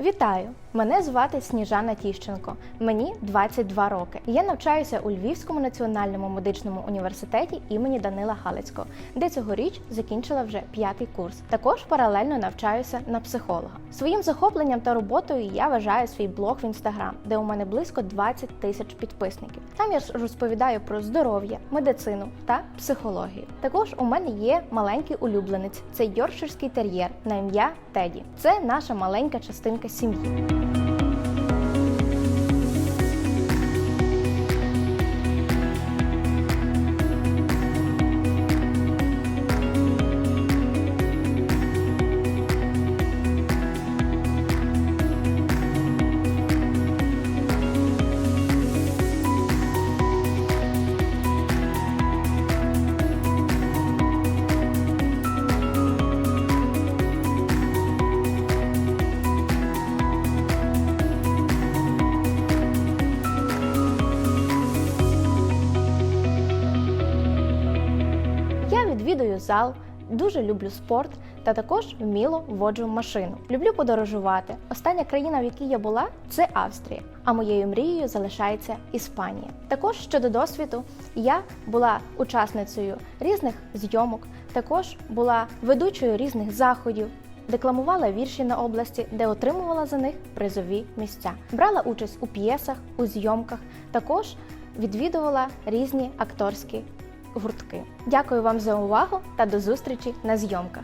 Вітаю! Мене звати Сніжана Тіщенко. Мені 22 роки. Я навчаюся у Львівському національному медичному університеті імені Данила Галицького, де цьогоріч закінчила вже п'ятий курс. Також паралельно навчаюся на психолога. Своїм захопленням та роботою я вважаю свій блог в інстаграм, де у мене близько 20 тисяч підписників. Там я розповідаю про здоров'я, медицину та психологію. Також у мене є маленький улюбленець це йоркширський тер'єр на ім'я Теді. Це наша маленька частинка сім'ї. Я відвідую зал, дуже люблю спорт та також вміло воджу машину. Люблю подорожувати. Остання країна, в якій я була, це Австрія. А моєю мрією залишається Іспанія. Також щодо досвіду, я була учасницею різних зйомок, також була ведучою різних заходів. Декламувала вірші на області, де отримувала за них призові місця. Брала участь у п'єсах, у зйомках, також відвідувала різні акторські гуртки. Дякую вам за увагу та до зустрічі на зйомках.